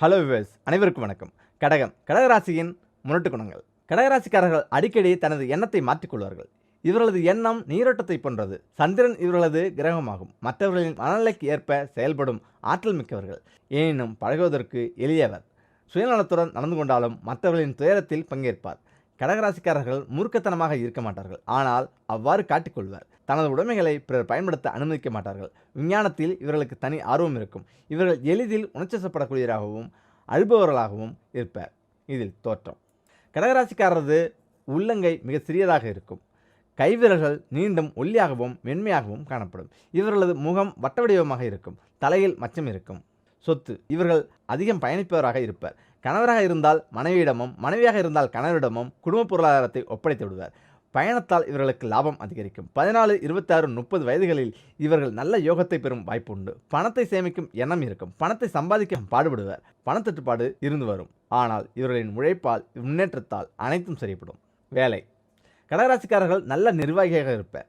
Hello wives அனைவருக்கும் வணக்கம். கடகம் கடகராசியின் முரட்டு குணங்கள். கடகராசிக்காரர்கள் அடிக்கடி தனது எண்ணத்தை மாற்றிக்கொள்வார்கள் இவர்களது எண்ணம் நீரோட்டத்தை போன்றது. சந்திரன் இவர்களது கிரகமாகும். மற்றவர்களின் மனநிலைக்கு ஏற்ப செயல்படும் ஆற்றல் மிக்கவர்கள். எனினும் பழகுவதற்கு எளியவர். சுயநலத்துடன் நடந்து கொண்டாலும் மற்றவர்களின் துயரத்தில் பங்கேற்பார். கடகராசிக்காரர்கள் மூர்க்கத்தனமாக இருக்க மாட்டார்கள். ஆனால் அவ்வாறு காட்டிக்கொள்வர். தனது உடைமைகளை பிறர் பயன்படுத்த அனுமதிக்க மாட்டார்கள். விஞ்ஞானத்தில் இவர்களுக்கு தனி ஆர்வம் இருக்கும். இவர்கள் எளிதில் உணர்ச்சிசப்படக்கூடியவராகவும் அழுபவர்களாகவும் இருப்பர். இதில் தோற்றம். கடகராசிக்காரரது உள்ளங்கை மிக சிறியதாக இருக்கும். கைவிரல்கள் நீண்டும் ஒல்லியாகவும் மென்மையாகவும் காணப்படும். இவர்களது முகம் வட்ட வடிவமாக இருக்கும். தலையில் மச்சம் இருக்கும். சொத்து. இவர்கள் அதிகம் பயணிப்பவராக இருப்பர். கணவராக இருந்தால் மனைவியிடமும் மனைவியாக இருந்தால் கணவரிடமும் குடும்ப பொருளாதாரத்தை ஒப்படைத்து விடுவார். பயணத்தால் இவர்களுக்கு லாபம் அதிகரிக்கும். பதினாலு இருபத்தாறு முப்பது வயதுகளில் இவர்கள் நல்ல யோகத்தை பெறும் வாய்ப்பு உண்டு. பணத்தை சேமிக்கும் எண்ணம் இருக்கும். பணத்தை சம்பாதிக்க பாடுபடுவர். பணத்தட்டுப்பாடு இருந்து வரும். ஆனால் இவர்களின் உழைப்பால் முன்னேற்றத்தால் அனைத்தும் சரிப்படும். வேலை. கடகராசிக்காரர்கள் நல்ல நிர்வாகியாக இருப்பர்.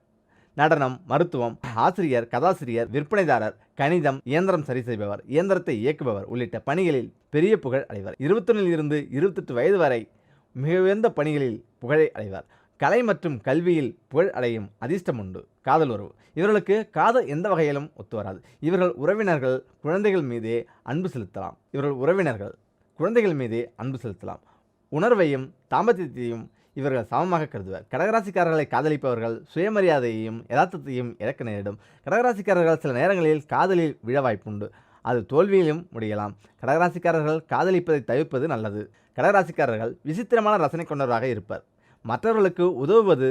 நடனம் மருத்துவம் ஆசிரியர் கதாசிரியர் விற்பனைதாரர் கணிதம் இயந்திரம் சரி செய்பவர் இயந்திரத்தை இயக்குபவர் உள்ளிட்ட பணிகளில் பெரிய புகழ் அடைவர். இருபத்தொன்னில் இருந்து இருபத்தெட்டு வயது வரை மிக உயர்ந்த பணிகளில் புகழை அடைவார். கலை மற்றும் கல்வியில் புகழ் அடையும் அதிர்ஷ்டம் உண்டு. காதல் உறவு. இவர்களுக்கு காதல் எந்த வகையிலும் ஒத்து வராது. இவர்கள் உறவினர்கள் குழந்தைகள் மீதே அன்பு செலுத்தலாம். இவர்கள் உறவினர்கள் குழந்தைகள் மீதே அன்பு செலுத்தலாம். உணர்வையும் தாம்பத்தியத்தையும் இவர்கள் சமமாக கருதுவர். கடகராசிக்காரர்களை காதலிப்பவர்கள் சுயமரியாதையையும் யதார்த்தத்தையும் இழக்க நேரிடும். கடகராசிக்காரர்கள் சில நேரங்களில் காதலில் விழ வாய்ப்புண்டு. அது தோல்வியிலும் முடியலாம். கடகராசிக்காரர்கள் காதலிப்பதை தவிர்ப்பது நல்லது. கடகராசிக்காரர்கள் விசித்திரமான ரசனை கொண்டவராக இருப்பர். மற்றவர்களுக்கு உதவுவது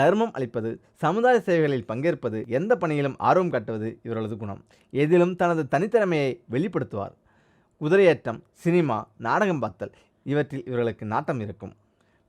தர்மம் அளிப்பது சமுதாய சேவைகளில் பங்கேற்பது எந்த பணியிலும் ஆர்வம் காட்டுவது இவர்களது குணம். எதிலும் தனது தனித்திறமையை வெளிப்படுத்துவார். குதிரையேற்றம் சினிமா நாடகம் பார்த்தல் இவற்றில் இவர்களுக்கு நாட்டம் இருக்கும்.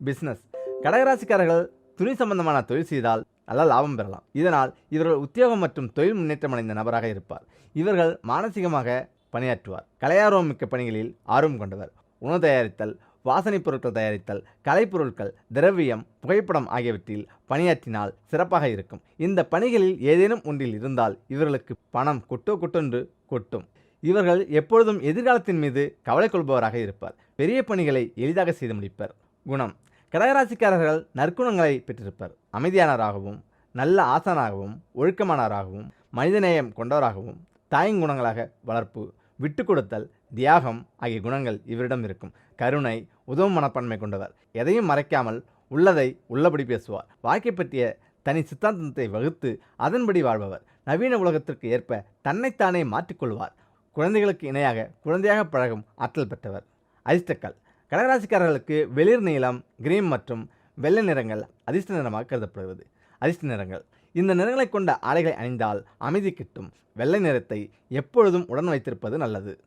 பிஸ்னஸ் கடகராசிக்காரர்கள் துணி சம்பந்தமான தொழில் செய்தால் நல்ல லாபம் பெறலாம். இதனால் இவர்கள் உத்தியோகம் மற்றும் தொழில் முன்னேற்றம் அடைந்த நபராக இருப்பார். இவர்கள் மானசீகமாக பணியாற்றுவார். கலையார்வம் மிக்க பணிகளில் ஆர்வம் கொண்டவர். உணவு தயாரித்தல் வாசனைப் பொருட்கள் தயாரித்தல் கலைப்பொருட்கள் திரவியம் புகைப்படம் ஆகியவற்றில் பணியாற்றினால் சிறப்பாக இருக்கும். இந்த பணிகளில் ஏதேனும் ஒன்றில் இருந்தால் இவர்களுக்கு பணம் கொட்டோ கொட்டொன்று கொட்டும். இவர்கள் எப்பொழுதும் எதிர்காலத்தின் மீது கவலை கொள்பவராக இருப்பார். பெரிய பணிகளை எளிதாக செய்து முடிப்பர். குணம். கடகராசிக்காரர்கள் நற்குணங்களை பெற்றிருப்பர். அமைதியானவராகவும் நல்ல ஆசனாகவும் ஒழுக்கமானவராகவும் மனிதநேயம் கொண்டவராகவும் தாயங்குணங்களாக வளர்ப்பு விட்டு கொடுத்தல் தியாகம் ஆகிய குணங்கள் இவரிடம் இருக்கும். கருணை உதவும் மனப்பான்மை கொண்டவர். எதையும் மறைக்காமல் உள்ளதை உள்ளபடி பேசுவார். வாழ்க்கை பற்றிய தனி சித்தாந்தத்தை வகுத்து அதன்படி வாழ்பவர். நவீன உலகத்திற்கு ஏற்ப தன்னைத்தானே மாற்றிக்கொள்வார் குழந்தைகளுக்கு இணையாக குழந்தையாக பழகும் ஆற்றல் பெற்றவர். அதிர்ஷ்டக்கல் கடகராசிக்காரர்களுக்கு வெளிர் நீளம் கிரீம் மற்றும் வெள்ளை நிறங்கள் அதிர்ஷ்ட நிறமாக கருதப்படுகிறது. அதிர்ஷ்ட நிறங்கள். இந்த நிறங்களை கொண்ட ஆடைகளை அணிந்தால் அமைதி கிட்டும். வெள்ளை நிறத்தை எப்பொழுதும் உடன் வைத்திருப்பது நல்லது.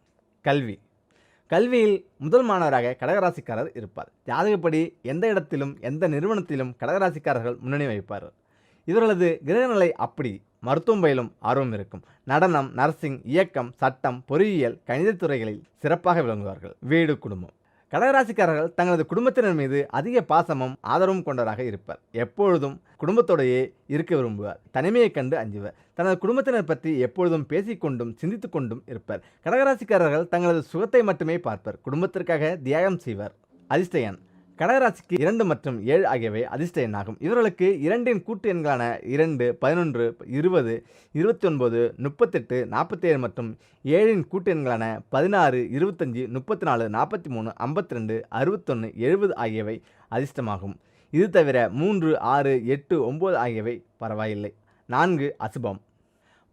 கல்வி. கல்வியில் முதல் மாணவராக கடகராசிக்காரர் இருப்பார். ஜாதகப்படி எந்த இடத்திலும் எந்த நிறுவனத்திலும் கடகராசிக்காரர்கள் முன்னணி வைப்பார் இவர்களது கிரகநிலை அப்படி. மருத்துவம் பயிலும் ஆர்வம் இருக்கும். நடனம் நர்சிங் இயக்கம் சட்டம் பொறியியல் கணிதத் துறைகளில் சிறப்பாக விளங்குவார்கள். வீடு குடும்பம். கடகராசிக்காரர்கள் தங்களது குடும்பத்தினர் மீது அதிக பாசமும் ஆதரவும் கொண்டவராக இருப்பார். எப்பொழுதும் குடும்பத்தோடையே இருக்க விரும்புவார். தனிமையைக் கண்டு அஞ்சுவர். தனது குடும்பத்தினர் பற்றி எப்பொழுதும் பேசிக்கொண்டும் சிந்தித்து கொண்டும் இருப்பர். கடகராசிக்காரர்கள் தங்களது சுகத்தை மட்டுமே பார்ப்பர். குடும்பத்திற்காக தியாகம் செய்வர். அதிஷ்டயன் கடகராசிக்கு இரண்டு மற்றும் ஏழு ஆகியவை அதிர்ஷ்ட எண்ணாகும். இவர்களுக்கு இரண்டின் கூட்டு எண்களான இரண்டு பதினொன்று இருபது இருபத்தி ஒன்பது முப்பத்தெட்டு நாற்பத்தேழு மற்றும் ஏழின் கூட்டு எண்களான பதினாறு இருபத்தஞ்சி முப்பத்தி நாலு நாற்பத்தி மூணு ஐம்பத்தி ரெண்டு அறுபத்தொன்று எழுபது ஆகியவை அதிர்ஷ்டமாகும். இது தவிர மூன்று ஆறு எட்டு ஒம்பது ஆகியவை பரவாயில்லை. நான்கு அசுபம்.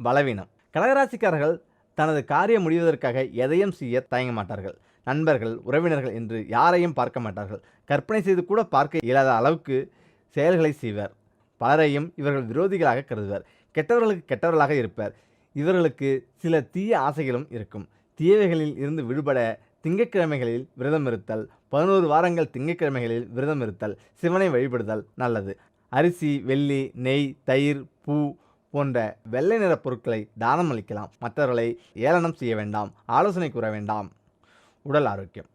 பலவீனம். கடகராசிக்காரர்கள் தனது காரியம் முடிவதற்காக எதையும் செய்ய தயங்க மாட்டார்கள். நண்பர்கள் உறவினர்கள் என்று யாரையும் பார்க்க மாட்டார்கள். கற்பனை செய்து கூட பார்க்க இயலாத அளவுக்கு செயல்களை செய்வர். பலரையும் இவர்கள் விரோதிகளாக கருதுவர். கெட்டவர்களுக்கு கெட்டவர்களாக இருப்பர். இவர்களுக்கு சில தீய ஆசைகளும் இருக்கும். தீயவைகளில் இருந்து விடுபட திங்கட்கிழமைகளில் விரதம் இருத்தல் பதினோரு வாரங்கள் திங்கட்கிழமைகளில் விரதம் இருத்தல் சிவனை வழிபடுதல் நல்லது. அரிசி வெள்ளி நெய் தயிர் பூ போன்ற வெள்ளை நிற பொருட்களை தானம் அளிக்கலாம். மற்றவர்களை ஏளனம் செய்ய வேண்டாம். ஆலோசனை கூற வேண்டாம். உடல் ஆரோக்கியம்.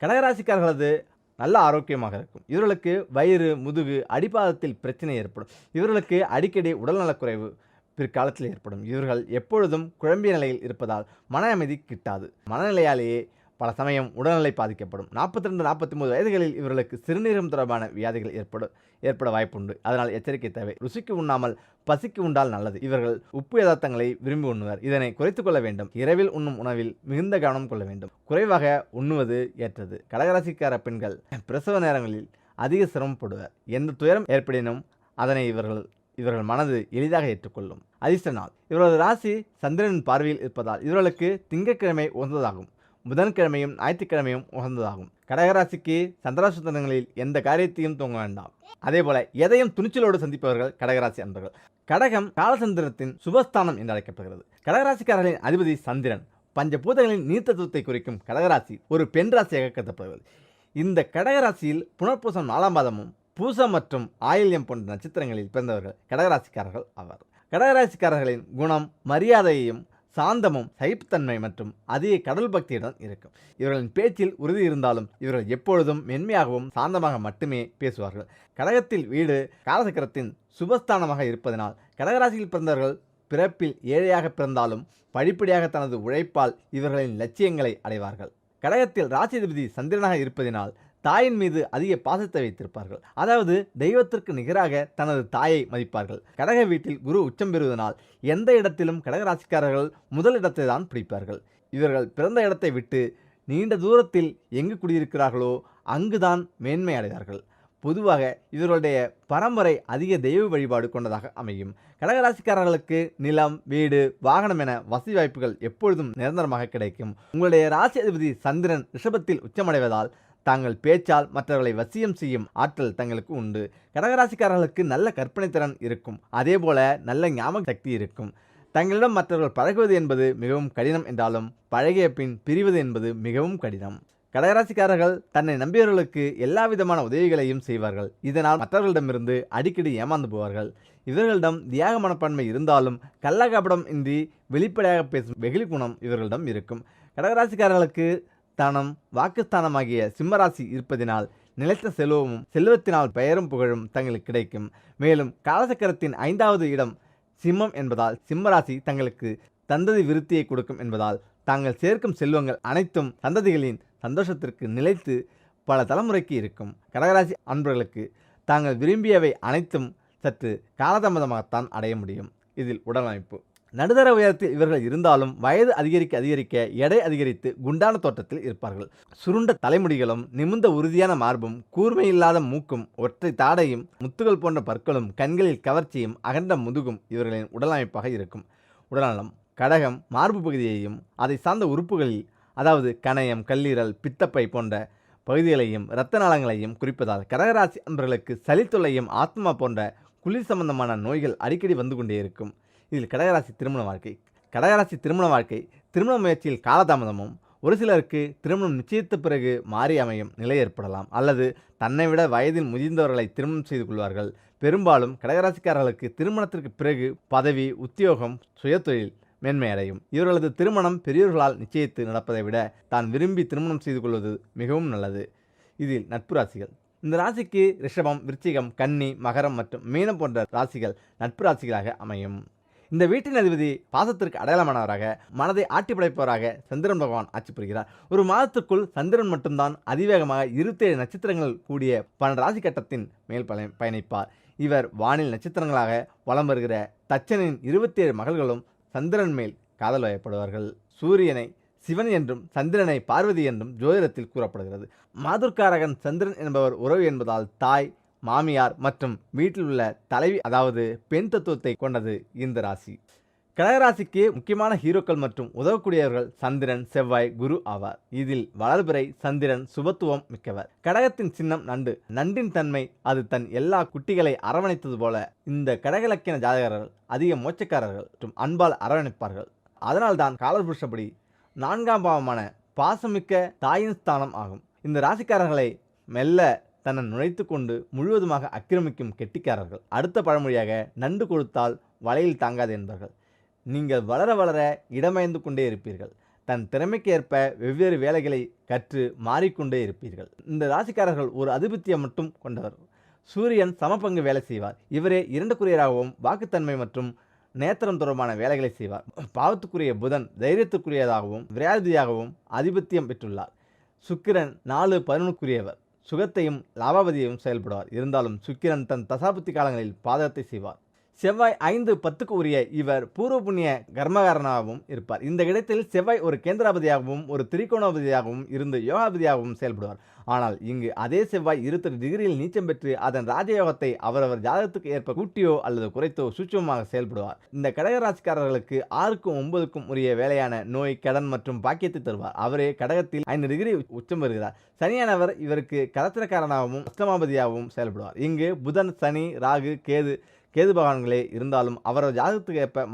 கடகராசிக்காரர்களது நல்ல ஆரோக்கியமாக இருக்கும். இவர்களுக்கு வயிறு முதுகு அடிப்பாதத்தில் பிரச்சனை ஏற்படும். இவர்களுக்கு அடிக்கடி உடல்நலக்குறைவு பிற்காலத்தில் ஏற்படும். இவர்கள் எப்பொழுதும் குழம்பிய நிலையில் இருப்பதால் மன அமைதி கிட்டாது. மனநிலையாலேயே பல சமயம் உடல்நிலை பாதிக்கப்படும். நாற்பத்தி ரெண்டு நாற்பத்தி மூணு வயதுகளில் இவர்களுக்கு சிறுநீரம் தொடர்பான வியாதிகள் ஏற்படும் ஏற்பட வாய்ப்புண்டு. அதனால் எச்சரிக்கை தேவை. ருசிக்கு உண்ணாமல் பசிக்கு உண்டால் நல்லது. இவர்கள் உப்பு யதார்த்தங்களை விரும்பி உண்ணுவர். இதனை குறைத்துக் கொள்ள வேண்டும். இரவில் உண்ணும் உணவில் மிகுந்த கவனம் கொள்ள வேண்டும். குறைவாக உண்ணுவது ஏற்றது. கடகராசிக்கார பெண்கள் பிரசவ நேரங்களில் அதிக சிரமப்படுவர். எந்த துயரம் ஏற்படினும் அதனை இவர்கள் இவர்கள் மனது எளிதாக ஏற்றுக்கொள்ளும். அதிர்ஷ்ட நாள். இவரது ராசி சந்திரனின் பார்வையில் இருப்பதால் இவர்களுக்கு திங்கட்கிழமை உகந்ததாகும். புதன்கிழமையும் ஞாயிற்றுக்கிழமையும் உகந்ததாகும். கடகராசிக்கு சந்திராசுத்தனங்களில் எந்த காரியத்தையும் தூங்க வேண்டாம். அதேபோல எதையும் துணிச்சலோடு சந்திப்பவர்கள் கடகராசி அன்பர்கள். கடகம் காலசந்திரத்தின் சுபஸ்தானம் என்று அழைக்கப்படுகிறது. கடகராசிக்காரர்களின் அதிபதி சந்திரன் பஞ்சபூதங்களின் நீர்த்தத்துவத்தை குறிக்கும் கடகராசி ஒரு பெண் ராசியாக கருதப்படுகிறது. இந்த கடகராசியில் புனர்பூசம் நாலாம் பாதமும் பூசம் மற்றும் ஆயில்யம் போன்ற நட்சத்திரங்களில் பிறந்தவர்கள் கடகராசிக்காரர்கள் ஆவார். கடகராசிக்காரர்களின் குணம் மரியாதையையும் சாந்தமும் சகிப்புத்தன்மை மற்றும் அதிக கடல் பக்தியுடன் இருக்கும். இவர்களின் பேச்சில் உறுதி இருந்தாலும் இவர்கள் எப்பொழுதும் மென்மையாகவும் சாந்தமாக மட்டுமே பேசுவார்கள். கடகத்தில் வீடு காலசக்கரத்தின் சுபஸ்தானமாக இருப்பதனால் கடகராசியில் பிறந்தவர்கள் பிறப்பில் ஏழையாக பிறந்தாலும் படிப்படியாக தனது உழைப்பால் இவர்களின் லட்சியங்களை அடைவார்கள். கடகத்தில் ராசிதிபதி சந்திரனாக இருப்பதினால் தாயின் மீது அதிக பாசத்தை வைத்திருப்பார்கள். அதாவது தெய்வத்திற்கு நிகராக தனது தாயை மதிப்பார்கள். கடக வீட்டில் குரு உச்சம் பெறுவதனால் எந்த இடத்திலும் கடகராசிக்காரர்கள் முதல் இடத்தை தான் பிடிப்பார்கள். இவர்கள் பிறந்த இடத்தை விட்டு நீண்ட தூரத்தில் எங்கு குடியிருக்கிறார்களோ அங்குதான் மேன்மை அடைவார்கள் பொதுவாக இவர்களுடைய பரம்பரை அதிக தெய்வ வழிபாடு கொண்டதாக அமையும். கடகராசிக்காரர்களுக்கு நிலம் வீடு வாகனம் என வசதி வாய்ப்புகள் எப்பொழுதும் நிரந்தரமாக கிடைக்கும். உங்களுடைய ராசி அதிபதி சந்திரன் ரிஷபத்தில் உச்சமடைவதால் தாங்கள் பேச்சால் மற்றவர்களை வசியம் செய்யும் ஆற்றல் தங்களுக்கு உண்டு. கடகராசிக்காரர்களுக்கு நல்ல கற்பனை திறன் இருக்கும். அதேபோல நல்ல ஞாபக சக்தி இருக்கும். தங்களிடம் மற்றவர்கள் பழகுவது என்பது மிகவும் கடினம் என்றாலும் பழகிய பின் பிரிவது என்பது மிகவும் கடினம். கடகராசிக்காரர்கள் தன்னை நம்பியவர்களுக்கு எல்லா விதமான உதவிகளையும் செய்வார்கள். இதனால் மற்றவர்களிடமிருந்து அடிக்கடி ஏமாந்து போவார்கள். இவர்களிடம் தியாக மனப்பான்மை இருந்தாலும் கள்ளகபடம் இன்றி வெளிப்படையாக பேசும் வெகுளி குணம் இவர்களிடம் இருக்கும். கடகராசிக்காரர்களுக்கு தனம் வாக்குஸ்தானமாகிய சிம்மராசி இருப்பதினால் நிலைத்த செல்வமும் செல்வத்தினால் பெயரும் புகழும் தங்களுக்கு கிடைக்கும். மேலும் காலசக்கரத்தின் ஐந்தாவது இடம் சிம்மம் என்பதால் சிம்மராசி தங்களுக்கு தந்ததி விருத்தியை கொடுக்கும் என்பதால் தாங்கள் சேர்க்கும் செல்வங்கள் அனைத்தும் சந்ததிகளின் சந்தோஷத்திற்கு நிலைத்து பல தலைமுறைக்கு இருக்கும். கடகராசி அன்பர்களுக்கு தாங்கள் விரும்பியவை அனைத்தும் சற்று காலதாமதமாகத்தான் அடைய முடியும். இதில் உடலமைப்பு நடுதர உயரத்தில் இவர்கள் இருந்தாலும் வயது அதிகரிக்க அதிகரிக்க எடை அதிகரித்து குண்டான தோட்டத்தில் இருப்பார்கள். சுருண்ட தலைமுடிகளும் நிமிர்ந்த உறுதியான மார்பும் கூர்மையில்லாத மூக்கும் ஒற்றை தாடையும் முத்துகள் போன்ற பற்களும் கண்களில் கவர்ச்சியும் அகண்ட முதுகும் இவர்களின் உடலமைப்பாக இருக்கும். உடல்நலம் கடகம் மார்பு பகுதியையும் அதை சார்ந்த உறுப்புகளில் அதாவது கணையம் கல்லீரல் பித்தப்பை போன்ற பகுதிகளையும் இரத்த நாளங்களையும் குறிப்பதால் கடகராசி அன்பர்களுக்கு சளித்தொல்லையும் ஆத்மா போன்ற குளிர் சம்பந்தமான நோய்கள் அடிக்கடி வந்து கொண்டே இருக்கும். இதில் கடகராசி திருமண வாழ்க்கை. கடகராசி திருமண வாழ்க்கை. திருமண முயற்சியில் காலதாமதமும் ஒரு சிலருக்கு திருமணம் நிச்சயித்த பிறகு மாறி அமையும் நிலை ஏற்படலாம். அல்லது தன்னை விட வயதில் முதிர்ந்தவர்களை திருமணம் செய்து கொள்வார்கள். பெரும்பாலும் கடகராசிக்காரர்களுக்கு திருமணத்திற்கு பிறகு பதவி உத்தியோகம் சுயதொழில் மேன்மை அடையும் இவர்களது திருமணம் பெரியோர்களால் நிச்சயித்து நடப்பதை விட தான் விரும்பி திருமணம் செய்து கொள்வது மிகவும் நல்லது. இதில் நட்பு ராசிகள். இந்த ராசிக்கு ரிஷபம் விருச்சிகம் கன்னி மகரம் மற்றும் மீனம் போன்ற ராசிகள் நட்பு ராசிகளாக அமையும். இந்த வீட்டின் அதிபதி பாசத்திற்கு அடையாளமானவராக மனதை ஆட்டி படைப்பவராக சந்திரன் பகவான் ஆட்சி புரிகிறார். ஒரு மாதத்துக்குள் சந்திரன் மட்டும்தான் அதிவேகமாக இருபத்தேழு நட்சத்திரங்கள் கூடிய பன்னெண்டு ராசி கட்டத்தின் மேல் பய பயணிப்பார். இவர் வானில் நட்சத்திரங்களாக வலம் வருகிற தச்சனின் இருபத்தி ஏழு மகள்களும் சந்திரன் மேல் காதல் வயப்படுவார்கள். சூரியனை சிவன் என்றும் சந்திரனை பார்வதி என்றும் ஜோதிடத்தில் கூறப்படுகிறது. மாதுர்காரகன் சந்திரன் என்பவர் உறவு என்பதால் தாய் மாமியார் மற்றும் வீட்டில் உள்ள தலைவி அதாவது பெண் தத்துவத்தை கொண்டது இந்த ராசி. கடகராசிக்கு முக்கியமான ஹீரோக்கள் மற்றும் உதவக்கூடியவர்கள் சந்திரன் செவ்வாய் குரு ஆவார். இதில் வளர்பிறை சந்திரன் சுபத்துவம் மிக்கவர். கடகத்தின் சின்னம் நண்டு. நண்டின் தன்மை அது தன் எல்லா குட்டிகளை அரவணைத்தது போல இந்த கடகலக்கின ஜாதகர்கள் அதிக மோச்சக்காரர்கள் மற்றும் அன்பால் அரவணைப்பார்கள். அதனால்தான் காலபுருஷப்படி நான்காம் பாவமான பாசமிக்க தாயின் ஸ்தானம் ஆகும். இந்த ராசிக்காரர்களை மெல்ல தன்னை நுழைத்து கொண்டு முழுவதுமாக ஆக்கிரமிக்கும் கெட்டிக்காரர்கள். அடுத்த பழமொழியாக நண்டு கொடுத்தால் வலையில் தாங்காது என்பார்கள். நீங்கள் வளர வளர இடமயந்து கொண்டே இருப்பீர்கள். தன் திறமைக்கு ஏற்ப வெவ்வேறு வேலைகளை கற்று மாறிக்கொண்டே இருப்பீர்கள். இந்த ராசிக்காரர்கள் ஒரு அதிபத்தியம் மட்டும் கொண்டவர். சூரியன் சமபங்கு வேலை செய்வார். இவரே இரண்டுக்குரியராகவும் வாக்குத்தன்மை மற்றும் நேத்திரம் தொடர்பான வேலைகளை செய்வார். பாவத்துக்குரிய புதன் தைரியத்துக்குரியதாகவும் விரையாதியாகவும் ஆதிபத்தியம் பெற்றுள்ளார். சுக்கிரன் நாலு பதினொன்றுக்குரியவர். சுகத்தையும் லாபாபதியையும் செயல்படுவார். இருந்தாலும் சுக்கிரன் தன் தசாபுத்தி காலங்களில் பாதகத்தை செய்வார். செவ்வாய் ஐந்து பத்துக்கு உரிய இவர் பூர்வ புண்ணிய கர்மகாரனாகவும் இருப்பார். இந்த இடத்தில் செவ்வாய் ஒரு கேந்திராபதியாகவும் ஒரு திரிகோணாபதியாகவும் இருந்து யோகாபதியாகவும் செயல்படுவார். ஆனால் இங்கு அதே செவ்வாய் இருபத்தெட்டு டிகிரியில் நீச்சம் பெற்று அதன் ராஜயோகத்தை அவரவர் ஜாதகத்துக்கு ஏற்ப கூட்டியோ அல்லது குறைத்தோ சூட்சமாக செயல்படுவார். இந்த கடகராசிக்காரர்களுக்கு ஆறுக்கும் ஒன்பதுக்கும் உரிய வேலையான நோய் கடன் மற்றும் பாக்கியத்தை தருவார். அவரே கடகத்தில் ஐந்து டிகிரி உச்சம் பெறுகிறார். சனியானவர் இவருக்கு கலத்திரக்காரனாகவும் அஷ்டமாபதியாகவும் செயல்படுவார். இங்கு புதன் சனி ராகு கேது கேது பகவான்களே இருந்தாலும் அவரது ஜாதகத்துக்கு ஏற்ப